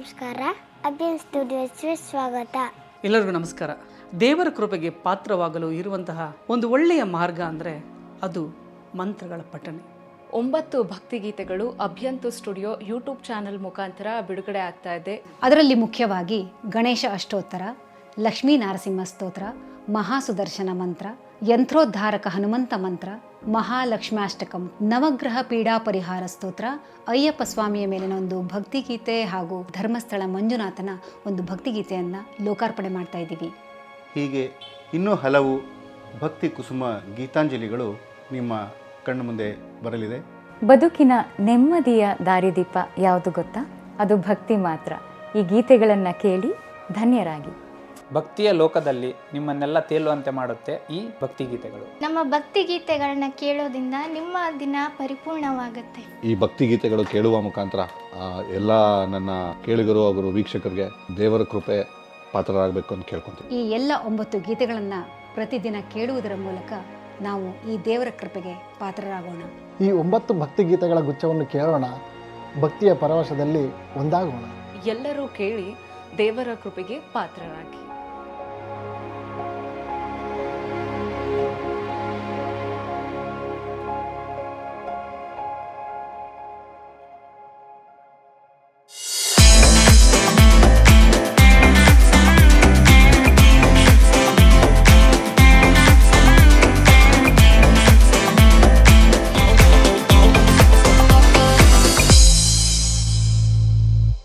ನಮಸ್ಕಾರ. ಅಭಿಯನ್ ಸ್ಟುಡಿಯೋಸ್ಗೆ ಸ್ವಾಗತ. ಎಲ್ಲರಿಗೂ ನಮಸ್ಕಾರ. ದೇವರ ಕೃಪೆಗೆ ಪಾತ್ರವಾಗಲು ಇರುವಂತಹ ಒಂದು ಒಳ್ಳೆಯ ಮಾರ್ಗ ಅಂದರೆ ಅದು ಮಂತ್ರಗಳ ಪಠನೆ. ಒಂಬತ್ತು ಭಕ್ತಿಗೀತೆಗಳು ಅಭ್ಯಂತು ಸ್ಟುಡಿಯೋ ಯೂಟ್ಯೂಬ್ ಚಾನೆಲ್ ಮುಖಾಂತರ ಬಿಡುಗಡೆ ಆಗ್ತಾ ಇದೆ. ಅದರಲ್ಲಿ ಮುಖ್ಯವಾಗಿ ಗಣೇಶ ಅಷ್ಟೋತ್ತರ ಲಕ್ಷ್ಮೀ ನಾರಸಿಂಹ ಸ್ತೋತ್ರ ಮಹಾಸುದರ್ಶನ ಮಂತ್ರ ಯಂತ್ರೋದ್ಧಾರಕ ಹನುಮಂತ ಮಂತ್ರ ಮಹಾಲಕ್ಷ್ಮ್ಯಾಷ್ಟಕಂ ನವಗ್ರಹ ಪೀಡಾ ಪರಿಹಾರ ಸ್ತೋತ್ರ ಅಯ್ಯಪ್ಪ ಸ್ವಾಮಿಯ ಮೇಲಿನ ಒಂದು ಭಕ್ತಿಗೀತೆ ಹಾಗೂ ಧರ್ಮಸ್ಥಳ ಮಂಜುನಾಥನ ಒಂದು ಭಕ್ತಿಗೀತೆಯನ್ನು ಲೋಕಾರ್ಪಣೆ ಮಾಡ್ತಾ ಇದ್ದೀವಿ. ಹೀಗೆ ಇನ್ನೂ ಹಲವು ಭಕ್ತಿ ಕುಸುಮ ಗೀತಾಂಜಲಿಗಳು ನಿಮ್ಮ ಕಣ್ಣು ಮುಂದೆ ಬರಲಿದೆ. ಬದುಕಿನ ನೆಮ್ಮದಿಯ ದಾರಿದೀಪ ಯಾವುದು ಗೊತ್ತಾ? ಅದು ಭಕ್ತಿ ಮಾತ್ರ. ಈ ಗೀತೆಗಳನ್ನು ಕೇಳಿ ಧನ್ಯರಾಗಿ. ಭಕ್ತಿಯ ಲೋಕದಲ್ಲಿ ನಿಮ್ಮನ್ನೆಲ್ಲ ತೇಲುವಂತೆ ಮಾಡುತ್ತೆ ಈ ಭಕ್ತಿಗೀತೆಗಳು. ನಮ್ಮ ಭಕ್ತಿ ಗೀತೆಗಳನ್ನ ಕೇಳೋದ್ರಿಂದ ನಿಮ್ಮ ದಿನ ಪರಿಪೂರ್ಣವಾಗುತ್ತೆ. ಈ ಭಕ್ತಿಗೀತೆಗಳು ಕೇಳುವ ಮುಖಾಂತರ ಆ, ಎಲ್ಲ ನನ್ನ ಕೇಳಿಗರು ಅವರು ವೀಕ್ಷಕರಿಗೆ ದೇವರ ಕೃಪೆ ಪಾತ್ರರಾಗಬೇಕು ಅಂತ ಕೇಳ್ಕೊತೀನಿ ಈ ಎಲ್ಲ ಒಂಬತ್ತು ಗೀತೆಗಳನ್ನು ಪ್ರತಿದಿನ ಕೇಳುವುದರ ಮೂಲಕ ನಾವು ಈ ದೇವರ ಕೃಪೆಗೆ ಪಾತ್ರರಾಗೋಣ. ಈ ಒಂಬತ್ತು ಭಕ್ತಿಗೀತೆಗಳ ಗುಚ್ಛವನ್ನು ಕೇಳೋಣ ಭಕ್ತಿಯ ಪರವಶದಲ್ಲಿ ಒಂದಾಗೋಣ. ಎಲ್ಲರೂ ಕೇಳಿ ದೇವರ ಕೃಪೆಗೆ ಪಾತ್ರರಾಗಿ.